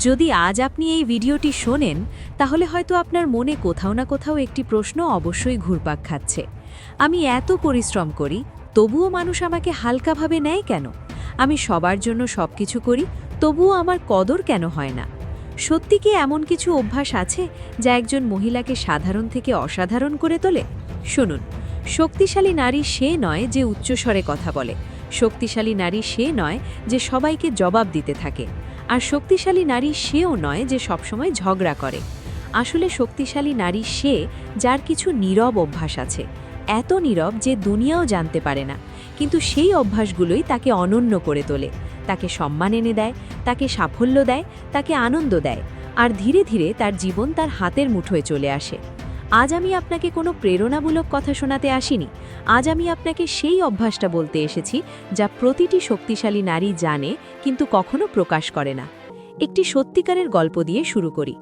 যদি আজ আপনি এই ভিডিওটি শোনেন, তাহলে হয়তো আপনার মনে কোথাও না কোথাও একটি প্রশ্ন অবশ্যই ঘুরপাক খাচ্ছে। আমি এত পরিশ্রম করি, তবুও মানুষ আমাকে হালকাভাবে নেয় কেন? আমি সবার জন্য সব কিছু করি, তবুও আমার কদর কেন হয় না? সত্যি কি এমন কিছু অভ্যাস আছে, যা একজন মহিলাকে সাধারণ থেকে অসাধারণ করে তোলে? শুনুন, শক্তিশালী নারী সে নয় যে উচ্চস্বরে কথা বলে। শক্তিশালী নারী সে নয় যে সবাইকে জবাব দিতে থাকে। আর শক্তিশালী নারী সেও নয় যে সবসময় ঝগড়া করে। আসলে শক্তিশালী নারী সে যার কিছু নীরব অভ্যাস আছে। এত নীরব যে দুনিয়াও জানতে পারে না। কিন্তু সেই অভ্যাসগুলোই তাকে অনন্য করে তোলে। তাকে সম্মান এনে দেয়, তাকে সাফল্য দেয়, তাকে আনন্দ দেয়। আর ধীরে ধীরে তার জীবন তার হাতের মুঠোয় চলে আসে। আজ আমি আপনাকে কোনো প্রেরণামূলক কথা শোনাতে আসিনি। আজ আমি আপনাকে সেই অভ্যাসটা বলতে এসেছি, যা প্রতিটি শক্তিশালী নারী জানে, কিন্তু কখনো প্রকাশ করে না। একটি সত্যিকারের গল্প দিয়ে শুরু করি।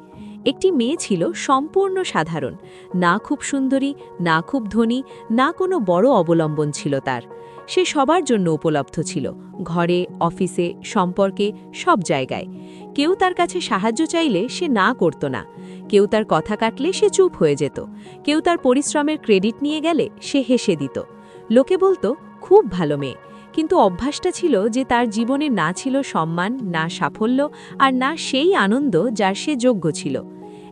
একটি মেয়ে ছিল সম্পূর্ণ সাধারণ, না খুব সুন্দরী, না খুব ধনী, না কোনো বড় অবলম্বন ছিল তার। সে সবার জন্য উপলব্ধ ছিল, ঘরে, অফিসে, সম্পর্কে, সব জায়গায়। কেউ তার কাছে সাহায্য চাইলে সে না করত না, কেউ তার কথা কাটলে সে চুপ হয়ে যেত, কেউ তার পরিশ্রমের ক্রেডিট নিয়ে গেলে সে হেসে দিত। লোকে বলতো, খুব ভালো মেয়ে। কিন্তু অভ্যাসটা ছিল যে তার জীবনে না ছিল সম্মান, না সাফল্য, আর না সেই আনন্দ যার সে যোগ্য ছিল।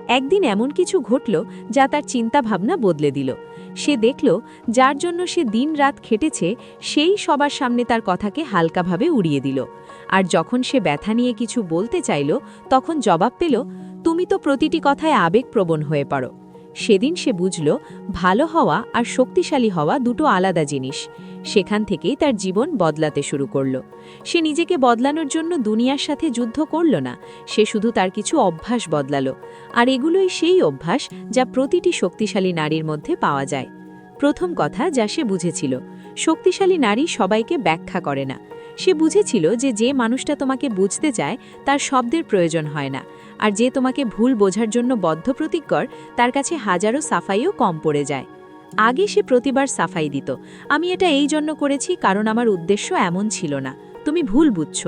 একদিন এমন কিছু ঘটল যা তার চিন্তাভাবনা বদলে দিল। সে দেখল, যার জন্য সে দিন রাত খেটেছে, সেই সবার সামনে তার কথাকে হালকাভাবে উড়িয়ে দিল। আর যখন সে ব্যথা নিয়ে কিছু বলতে চাইল, তখন জবাব পেল, তুমি তো প্রতিটি কথায় আবেগপ্রবণ হয়ে পড়ো। সেদিন সে বুঝল, ভালো হওয়া আর শক্তিশালী হওয়া দুটো আলাদা জিনিস। সেখান থেকেই তার জীবন বদলাতে শুরু করল। সে নিজেকে বদলানোর জন্য দুনিয়ার সাথে যুদ্ধ করল না, সে শুধু তার কিছু অভ্যাস বদলালো। আর এগুলোই সেই অভ্যাস যা প্রতিটি শক্তিশালী নারীর মধ্যে পাওয়া যায়। প্রথম কথা যা সে বুঝেছিল, শক্তিশালী নারী সবাইকে ব্যাখ্যা করে না। সে বুঝেছিল যে যে মানুষটা তোমাকে বুঝতে চায়, তার শব্দের প্রয়োজন হয় না। আর যে তোমাকে ভুল বোঝার জন্য বদ্ধপ্রতিজ্ঞর, তার কাছে হাজারো সাফাইও কম পড়ে যায়। আগে সে প্রতিবার সাফাই দিত। আমি এটা এই জন্য করেছি কারণ আমার উদ্দেশ্য এমন ছিল না। তুমি ভুল বুঝছ,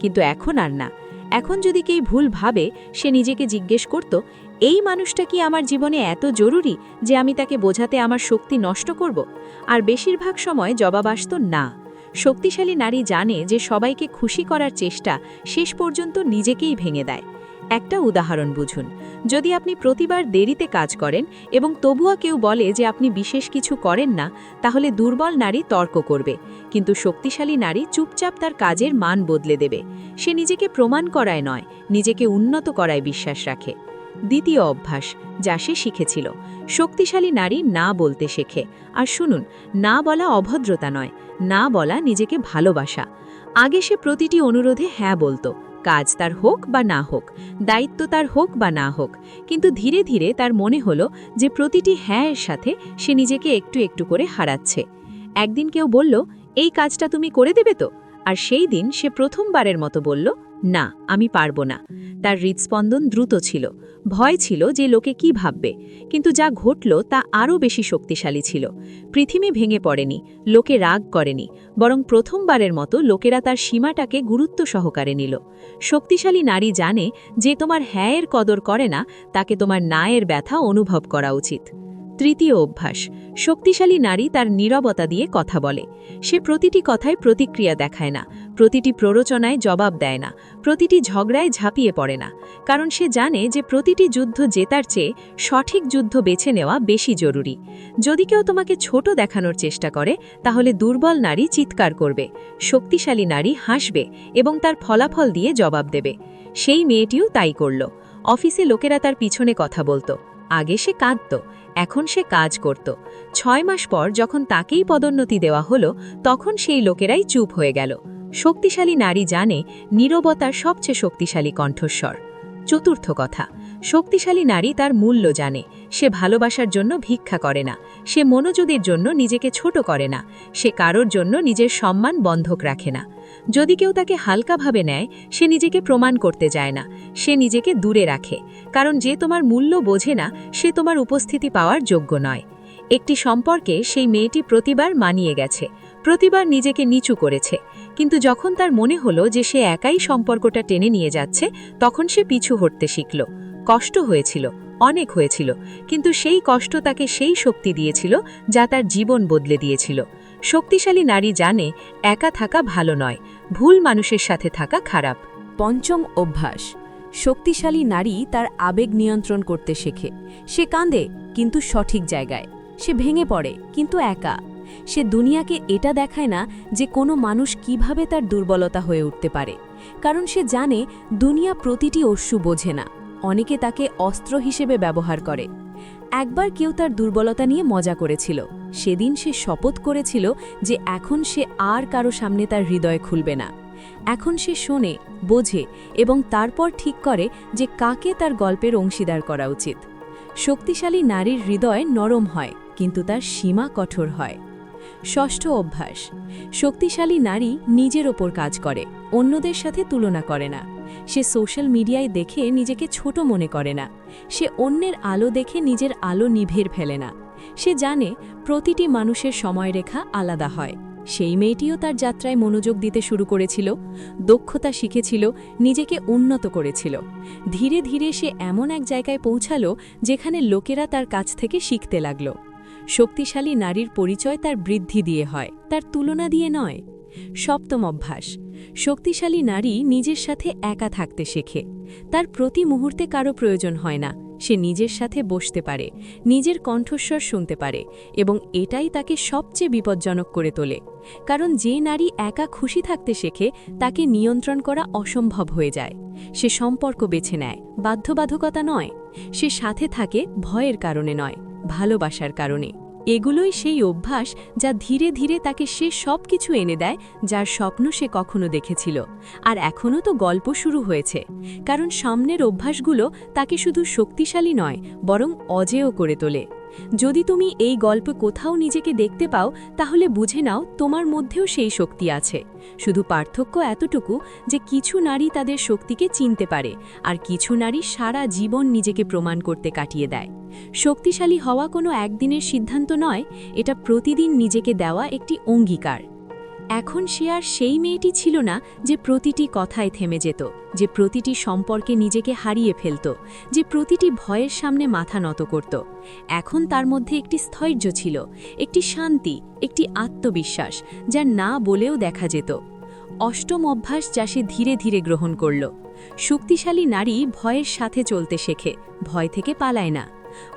কিন্তু এখন আর না। এখন যদি কেউ ভুল ভাবে, সে নিজেকে জিজ্ঞেস করত, এই মানুষটা কি আমার জীবনে এত জরুরি যে আমি তাকে বোঝাতে আমার শক্তি নষ্ট করব? আর বেশিরভাগ সময় জবাব আসত, না। শক্তিশালী নারী জানে যে সবাইকে খুশি করার চেষ্টা শেষ পর্যন্ত নিজেকেই ভেঙে দেয়। একটা উদাহরণ বুঝুন। যদি আপনি প্রতিবার দেরিতে কাজ করেন এবং তবুয়া কেউ বলে যে আপনি বিশেষ কিছু করেন না, তাহলে দুর্বল নারী তর্ক করবে। কিন্তু শক্তিশালী নারী চুপচাপ তার কাজের মান বদলে দেবে। সে নিজেকে প্রমাণ করায় নয়, নিজেকে উন্নত করায় বিশ্বাস রাখে। দ্বিতীয় অভ্যাস, যা সে শিখেছিল। শক্তিশালী নারী না বলতে শেখে। আর শুনুন, না বলা অভদ্রতা নয়, না বলা নিজেকে ভালোবাসা। আগে সে প্রতিটি অনুরোধে হ্যাঁ বলতো, কাজ তার হোক বা না হোক, দায়িত্ব তার হোক বা না হোক। কিন্তু ধীরে ধীরে তার মনে হলো যে প্রতিটি হ্যাঁ এর সাথে সে নিজেকে একটু একটু করে হারাচ্ছে। একদিন কেউ বলল, এই কাজটা তুমি করে দেবে তো? আর সেই দিন সে প্রথমবারের মতো বলল না, আমি পারব না। তার হৃদস্পন্দন দ্রুত ছিল। ভয় ছিল যে লোকে কি ভাববে, কিন্তু যা ঘটল তা আরও বেশি শক্তিশালী ছিল। পৃথিবী ভেঙে পড়েনি, লোকে রাগ করেনি, বরং প্রথমবারের মতো লোকেরা তার সীমাটাকে গুরুত্ব সহকারে নিল। শক্তিশালী নারী জানে যে তোমার হ্যায়ের কদর করে না, তাকে তোমার নায়ের ব্যথা অনুভব করা উচিত। তৃতীয় অভ্যাস, শক্তিশালী নারী তার নীরবতা দিয়ে কথা বলে। সে প্রতিটি কথায় প্রতিক্রিয়া দেখায় না, প্রতিটি প্ররোচনায় জবাব দেয় না, প্রতিটি ঝগড়ায় ঝাঁপিয়ে পড়ে না, কারণ সে জানে যে প্রতিটি যুদ্ধ জেতার চেয়ে সঠিক যুদ্ধ বেছে নেওয়া বেশি জরুরি। যদি কেউ তোমাকে ছোট দেখানোর চেষ্টা করে, তাহলে দুর্বল নারী চিৎকার করবে, শক্তিশালী নারী হাসবে এবং তার ফলাফল দিয়ে জবাব দেবে। সেই মেয়েটিও তাই করল। অফিসে লোকেরা তার পিছনে কথা বলতো। আগে সে কাঁদত এখন সে কাজ করত। ছয় মাস পর যখন তাকেই পদোন্নতি দেওয়া হলো, তখন সেই লোকেরাই চুপ হয়ে গেল। শক্তিশালী নারী জানে নীরবতার সবচেয়ে শক্তিশালী কণ্ঠস্বর। চতুর্থ কথা, শক্তিশালী নারী তার মূল্য জানে। সে ভালোবাসার জন্য ভিক্ষা করে না। সে মনোযোগের জন্য নিজেকে ছোট করে না। সে কারোর জন্য নিজের সম্মান বন্ধক রাখে না। যদি কেউ তাকে হালকাভাবে নেয়, সে নিজেকে প্রমাণ করতে যায় না। সে নিজেকে দূরে রাখে। কারণ যে তোমার মূল্য বোঝে না, সে তোমার উপস্থিতি পাওয়ার যোগ্য নয়। একটি সম্পর্কে সেই মেয়েটি প্রতিবার মানিয়ে গেছে, প্রতিবার নিজেকে নিচু করেছে। কিন্তু যখন তার মনে হলো যে সে একাই সম্পর্কটা টেনে নিয়ে যাচ্ছে, তখন সে পিছু হটতে শিখল। কষ্ট হয়েছিল, অনেক হয়েছিল, কিন্তু সেই কষ্ট তাকে সেই শক্তি দিয়েছিল যা তার জীবন বদলে দিয়েছিল। শক্তিশালী নারী জানে, একা থাকা ভালো নয় ভুল মানুষের সাথে থাকা খারাপ। পঞ্চম অভ্যাস। শক্তিশালী নারী তার আবেগ নিয়ন্ত্রণ করতে শেখে। সে কাঁদে, কিন্তু সঠিক জায়গায়। সে ভেঙে পড়ে, কিন্তু একা। সে দুনিয়াকে এটা দেখায় না যে কোনো মানুষ কীভাবে তার দুর্বলতা হয়ে উঠতে পারে। কারণ সে জানে, দুনিয়া প্রতিটি অশ্রু বোঝে না। অনেকে তাকে অস্ত্র হিসেবে ব্যবহার করে। একবার কেউ তার দুর্বলতা নিয়ে মজা করেছিল। সেদিন সে শপথ করেছিল যে এখন সে আর কারও সামনে তার হৃদয় খুলবে না। এখন সে শোনে, বোঝে এবং তারপর ঠিক করে যে কাকে তার গল্পের অংশীদার করা উচিত। শক্তিশালী নারীর হৃদয় নরম হয়, কিন্তু তার সীমা কঠোর হয়। ষষ্ঠ অভ্যাস, শক্তিশালী নারী নিজের ওপর কাজ করে, অন্যদের সাথে তুলনা করে না। সে সোশ্যাল মিডিয়ায় দেখে নিজেকে ছোট মনে করে না। সে অন্যের আলো দেখে নিজের আলো নিভের ফেলে না। সে জানে প্রতিটি মানুষের সময়রেখা আলাদা হয়। সেই মেয়েটিও তার যাত্রায় মনোযোগ দিতে শুরু করেছিল, দক্ষতা শিখেছিল, নিজেকে উন্নত করেছিল। ধীরে ধীরে সে এমন এক জায়গায় পৌঁছালো যেখানে লোকেরা তার কাছ থেকে শিখতে লাগল। শক্তিশালী নারীর পরিচয় তার বৃদ্ধি দিয়ে হয়, তার তুলনা দিয়ে নয়। সপ্তম অভ্যাস। শক্তিশালী নারী নিজের সাথে একা থাকতে শেখে। তার প্রতি মুহূর্তে কারও প্রয়োজন হয় না। সে নিজের সাথে বসতে পারে, নিজের কণ্ঠস্বর শুনতে পারে এবং এটাই তাকে সবচেয়ে বিপজ্জনক করে তোলে। কারণ যে নারী একা খুশি থাকতে শেখে, তাকে নিয়ন্ত্রণ করা অসম্ভব হয়ে যায়। সে সম্পর্ক বেছে নেয়, বাধ্যবাধকতা নয়। সে সাথে থাকে ভয়ের কারণে নয়, ভালোবাসার কারণে। এগুলোই সেই অভ্যাস যা ধীরে ধীরে তাকে সে সব কিছু এনে দেয় যার স্বপ্ন সে কখনো দেখেছিল। আর এখনও তো গল্প শুরু হয়েছে। কারণ সামনের অভ্যাসগুলো তাকে শুধু শক্তিশালী নয়, বরং অজেয় করে তোলে। যদি তুমি এই গল্প কোথাও নিজেকে দেখতে পাও, তাহলে বুঝে নাও তোমার মধ্যেও সেই শক্তি আছে। শুধু পার্থক্য এতটুকু যে কিছু নারী তাদের শক্তিকে চিনতে পারে, আর কিছু নারী সারা জীবন নিজেকে প্রমাণ করতে কাটিয়ে দেয়। শক্তিশালী হওয়া কোনো একদিনের সিদ্ধান্ত নয়, এটা প্রতিদিন নিজেকে দেওয়া একটি অঙ্গীকার। এখন সে আর সেই মেয়েটি ছিল না যে প্রতিটি কথায় থেমে যেত, যে প্রতিটি সম্পর্কে নিজেকে হারিয়ে ফেলত, যে প্রতিটি ভয়ের সামনে মাথা নত করত। এখন তার মধ্যে একটি স্থৈর্য ছিল, একটি শান্তি, একটি আত্মবিশ্বাস যা না বলেও দেখা যেত। অষ্টম অভ্যাস যা সে ধীরে ধীরে গ্রহণ করল। শক্তিশালী নারী ভয়ের সাথে চলতে শেখে, ভয় থেকে পালায় না।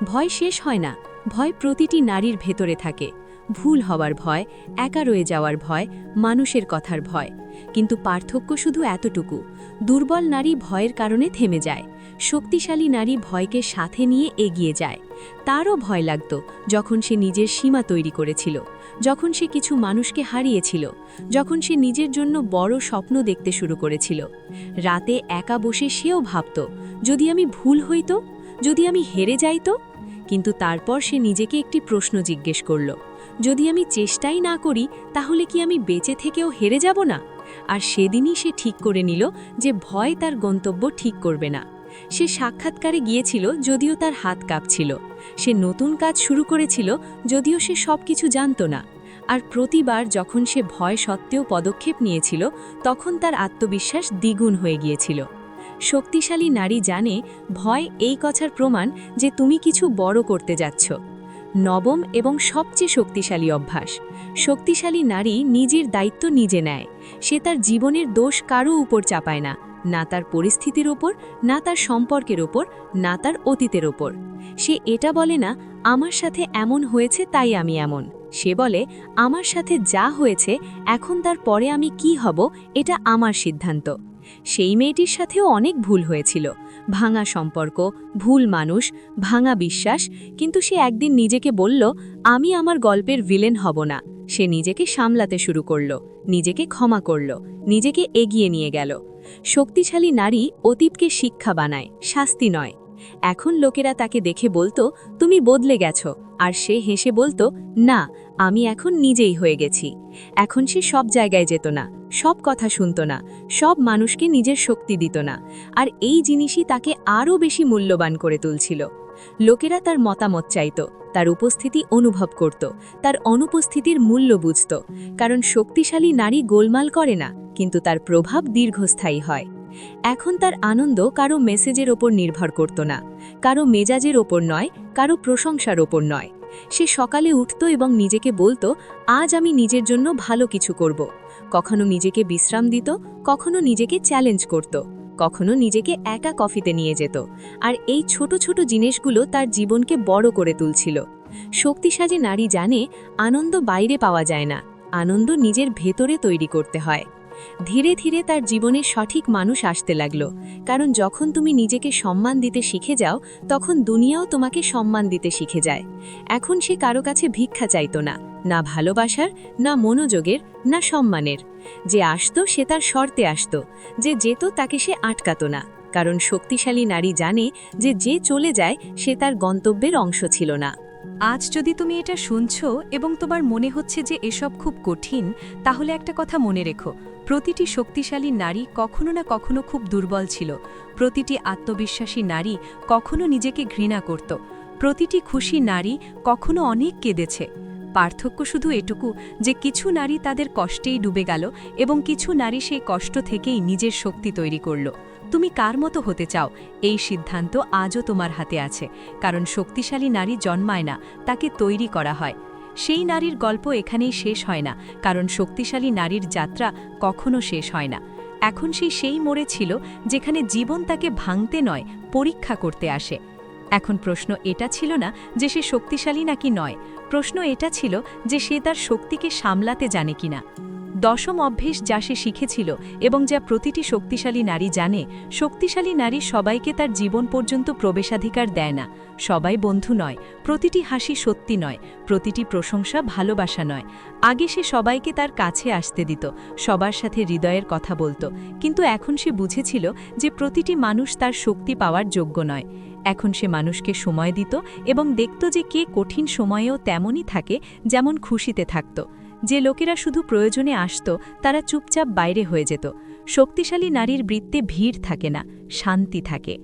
ভয় শেষ হয় না, ভয় প্রতিটি নারীর ভেতরে থাকে। ভুল হওয়ার ভয়, একা রয়ে যাওয়ার ভয়, মানুষের কথার ভয়। কিন্তু পার্থক্য শুধু এতটুকু, দুর্বল নারী ভয়ের কারণে থেমে যায়, শক্তিশালী নারী ভয়কে সাথে নিয়ে এগিয়ে যায়। তারও ভয় লাগত যখন সে নিজের সীমা তৈরি করেছিল, যখন সে কিছু মানুষকে হারিয়েছিল, যখন সে নিজের জন্য বড় স্বপ্ন দেখতে শুরু করেছিল। রাতে একা বসে সেও ভাবত, যদি আমি ভুল হইত? যদি আমি হেরে যাইত? কিন্তু তারপর সে নিজেকে একটি প্রশ্ন জিজ্ঞেস করল যদি আমি চেষ্টাই না করি, তাহলে কি আমি বেঁচে থেকেও হেরে যাব না? আর সেদিনই সে ঠিক করে নিল যে ভয় তার গন্তব্য ঠিক করবে না। সে সাক্ষাৎকারে গিয়েছিল যদিও তার হাত কাঁপছিল। সে নতুন কাজ শুরু করেছিল যদিও সে সব কিছু জানত না। আর প্রতিবার যখন সে ভয় সত্ত্বেও পদক্ষেপ নিয়েছিল, তখন তার আত্মবিশ্বাস দ্বিগুণ হয়ে গিয়েছিল। শক্তিশালী নারী জানে, ভয় এই কথার প্রমাণ যে তুমি কিছু বড় করতে যাচ্ছ। নবম এবং সবচেয়ে শক্তিশালী অভ্যাস। শক্তিশালী নারী নিজের দায়িত্ব নিজে নেয়। সে তার জীবনের দোষ কারও উপর চাপায় না না তার পরিস্থিতির ওপর না তার সম্পর্কের ওপর না তার অতীতের ওপর সে এটা বলে না, আমার সাথে এমন হয়েছে তাই আমি এমন। সে বলে, আমার সাথে যা হয়েছে, এখন তার পরে আমি কি হব, এটা আমার সিদ্ধান্ত। সেই মেয়েটির সাথেও অনেক ভুল হয়েছিল। ভাঙা সম্পর্ক, ভুল মানুষ, ভাঙা বিশ্বাস, কিন্তু সে একদিন নিজেকে বলল, আমি আমার গল্পের ভিলেন হব না। সে নিজেকে সামলাতে শুরু করল, নিজেকে ক্ষমা করল, নিজেকে এগিয়ে নিয়ে গেল। শক্তিশালী নারী অতীতকে শিক্ষা বানায়, শাস্তি নয়। এখন লোকেরা তাকে দেখে বলতো, তুমি বদলে গেছো। আর সে হেসে বলতো, না, আমি এখন নিজেই হয়ে গেছি। এখন সে সব জায়গায় যেত না। সব কথা শুনত না, সব মানুষকে নিজের শক্তি দিত না, আর এই জিনিসই তাকে আরও বেশি মূল্যবান করে তুলছিল। লোকেরা তার মতামত চাইত, তার উপস্থিতি অনুভব করত, তার অনুপস্থিতির মূল্য বুঝত, কারণ শক্তিশালী নারী গোলমাল করে না, কিন্তু তার প্রভাব দীর্ঘস্থায়ী হয়। এখন তার আনন্দ কারও মেসেজের ওপর নির্ভর করত না, কারও মেজাজের ওপর নয়, কারও প্রশংসার ওপর নয়। সে সকালে উঠত এবং নিজেকে বলতো, আজ আমি নিজের জন্য ভালো কিছু করব। কখনো নিজেকে বিশ্রাম দিত, কখনো নিজেকে চ্যালেঞ্জ করত, কখনো নিজেকে একা কফিতে নিয়ে যেত। আর এই ছোট ছোট জিনিসগুলো তার জীবনকে বড় করে তুলছিল। শক্তিশালী নারী জানে আনন্দ বাইরে পাওয়া যায় না, আনন্দ নিজের ভেতরে তৈরি করতে হয়। ধীরে ধীরে তার জীবনে সঠিক মানুষ আসতে লাগল, কারণ যখন তুমি নিজেকে সম্মান দিতে শিখে যাও, তখন দুনিয়াও তোমাকে সম্মান দিতে শিখে যায়। এখন সে কারও কাছে ভিক্ষা চাইত না না ভালোবাসার, না মনোযোগের, না সম্মানের। যে আসতো সে তার শর্তে আসতো, যে যেত তাকে সে আটকাত না। কারণ শক্তিশালী নারী জানে যে যে চলে যায় সে তার গন্তব্যের অংশ ছিল না। আজ যদি তুমি এটা শুনছো এবং তোমার মনে হচ্ছে যে এসব খুব কঠিন, তাহলে একটা কথা মনে রেখো। প্রতিটি শক্তিশালী নারী কখনো না কখনো খুব দুর্বল ছিল। প্রতিটি আত্মবিশ্বাসী নারী কখনো নিজেকে ঘৃণা করত। প্রতিটি খুশি নারী কখনো অনেক কেঁদেছে। পার্থক্য শুধু এটুকু যে কিছু নারী তাদের কষ্টেই ডুবে গেল এবং কিছু নারী সেই কষ্ট থেকেই নিজের শক্তি তৈরি করল। তুমি কার মতো হতে চাও? এই সিদ্ধান্ত আজও তোমার হাতে আছে, কারণ শক্তিশালী নারী জন্মায় না, তাকে তৈরি করা হয়। সেই নারীর গল্প এখানেই শেষ হয় না, কারণ শক্তিশালী নারীর যাত্রা কখনো শেষ হয় না। এখন সেই সেই মোড়ে ছিল যেখানে জীবন তাকে ভাঙতে নয়, পরীক্ষা করতে আসে। এখন প্রশ্ন এটা ছিল না যে সে শক্তিশালী নাকি নয় প্রশ্ন এটা ছিল যে সে তার শক্তিকে সামলাতে জানে কিনা। দশম অভ্যেস যা সে শিখেছিল এবং যা প্রতিটি শক্তিশালী নারী জানে, শক্তিশালী নারী সবাইকে তার জীবন পর্যন্ত প্রবেশাধিকার দেয় না। সবাই বন্ধু নয়, প্রতিটি হাসি সত্যি নয়, প্রতিটি প্রশংসা ভালোবাসা নয়। আগে সে সবাইকে তার কাছে আসতে দিত, সবার সাথে হৃদয়ের কথা বলতো। কিন্তু এখন সে বুঝেছিল যে প্রতিটি মানুষ তার শক্তি পাওয়ার যোগ্য নয়। এখন সে মানুষকে সময় দিত এবং দেখত যে কে কঠিন সময়েও তেমনই থাকে যেমন খুশিতে থাকত। যে লোকেরা শুধু প্রয়োজনে আসত, তারা চুপচাপ বাইরে হয়ে যেত। শক্তিশালী নারীর বৃত্তে ভিড় থাকে না, শান্তি থাকে।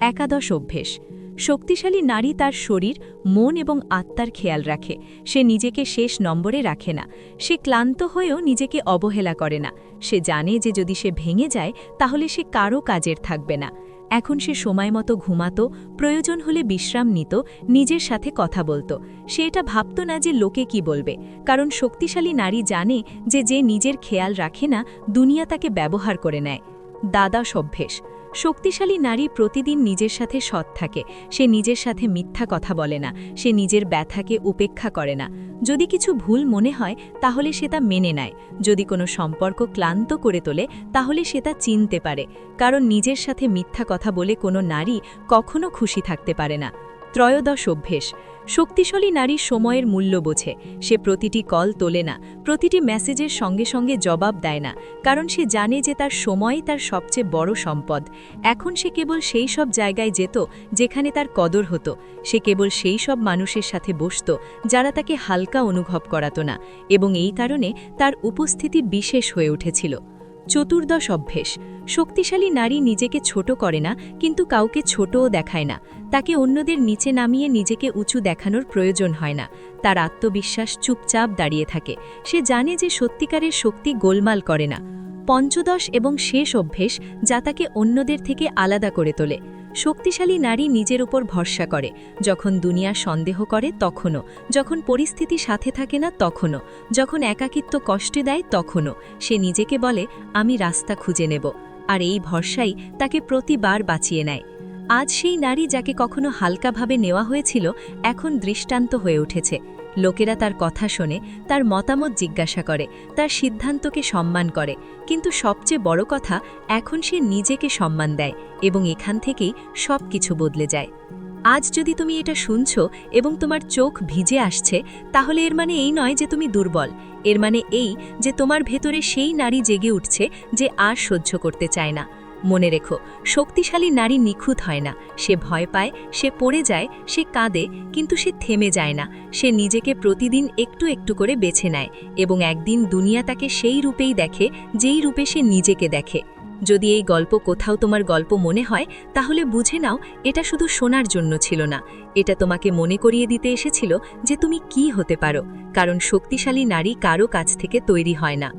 একাদশ অভ্যেস। শক্তিশালী নারী তার শরীর, মন এবং আত্মার খেয়াল রাখে। সে নিজেকে শেষ নম্বরে রাখে না। সে ক্লান্ত হয়েও নিজেকে অবহেলা করে না। সে জানে যে যদি সে ভেঙে যায়, তাহলে সে কারও কাজের থাকবে না। এখন সে সময় মতো ঘুমাত, প্রয়োজন হলে বিশ্রাম নিত, নিজের সাথে কথা বলতো। সে এটা ভাবত না যে লোকে কি বলবে, কারণ শক্তিশালী নারী জানে যে যে নিজের খেয়াল রাখে না, দুনিয়া তাকে ব্যবহার করে নেয়। দাদা অভ্যেস। শক্তিশালী নারী প্রতিদিন নিজের সাথে সৎ থাকে। সে নিজের সাথে মিথ্যা কথা বলে না। সে নিজের ব্যথাকে উপেক্ষা করে না। যদি কিছু ভুল মনে হয়, তাহলে সে তা মেনে নেয়। যদি কোনো সম্পর্ক ক্লান্ত করে তোলে, তাহলে সে তা চিনতে পারে। কারণ নিজের সাথে মিথ্যা কথা বলে কোনো নারী কখনো খুশি থাকতে পারে না। ত্রয়োদশ অভ্যেস। শক্তিশালী নারী সময়ের মূল্য বোঝে। সে প্রতিটি কল তোলে না, প্রতিটি মেসেজের সঙ্গে সঙ্গে জবাব দেয় না, কারণ সে জানে যে তার সময়ই তার সবচেয়ে বড় সম্পদ। এখন সে কেবল সেই সব জায়গায় যেত যেখানে তার কদর হতো। সে কেবল সেই সব মানুষের সাথে বসত যারা তাকে হালকা অনুভব করাতো না, এবং এই কারণে তার উপস্থিতি বিশেষ হয়ে উঠেছিল। চতুর্দশ অভ্যেস। শক্তিশালী নারী নিজেকে ছোট করে না, কিন্তু কাউকে ছোটও দেখায় না। তাকে অন্যদের নিচে নামিয়ে নিজেকে উঁচু দেখানোর প্রয়োজন হয় না। তার আত্মবিশ্বাস চুপচাপ দাঁড়িয়ে থাকে। সে জানে যে সত্যিকারের শক্তি গোলমাল করে না। পঞ্চদশ এবং শেষ অভ্যেস যা তাকে অন্যদের থেকে আলাদা করে তোলে। শক্তিশালী নারী নিজের উপর ভরসা করে। যখন দুনিয়া সন্দেহ করে, তখনও। যখন পরিস্থিতি সাথে থাকে না, তখনও। যখন একাকিত্ব কষ্টে দেয়, তখনও। সে নিজেকে বলে, আমি রাস্তা খুঁজে নেব। আর এই ভরসাই তাকে প্রতিবার বাঁচিয়ে নেয়। আজ সেই নারী যাকে কখনো হালকাভাবে নেওয়া হয়েছিল, এখন দৃষ্টান্ত হয়ে উঠেছে। লোকেরা তার কথা শোনে, তার মতামত জিজ্ঞাসা করে, তার সিদ্ধান্তকে সম্মান করে। কিন্তু সবচেয়ে বড় কথা, এখন সে নিজেকে সম্মান দেয় এবং এখান থেকেই সব কিছু বদলে যায়। আজ যদি তুমি এটা শুনছ এবং তোমার চোখ ভিজে আসছে, তাহলে এর মানে এই নয় যে তুমি দুর্বল। এর মানে এই যে তোমার ভেতরে সেই নারী জেগে উঠছে যে আর সহ্য করতে চায় না। মনে রেখো, শক্তিশালী নারী নিখুঁত হয় না। সে ভয় পায়, সে পড়ে যায়, সে কাঁদে, কিন্তু সে থেমে যায় না। সে নিজেকে প্রতিদিন একটু একটু করে বেছে নেয় এবং একদিন দুনিয়া তাকে সেই রূপেই দেখে, যেই রূপে সে নিজেকে দেখে। যদি এই গল্প কোথাও তোমার গল্প মনে হয়, তাহলে বুঝে নাও, এটা শুধু শোনার জন্য ছিল না। এটা তোমাকে মনে করিয়ে দিতে এসেছিল যে তুমি কি হতে পারো, কারণ শক্তিশালী নারী কারও কাছ থেকে তৈরি হয় না।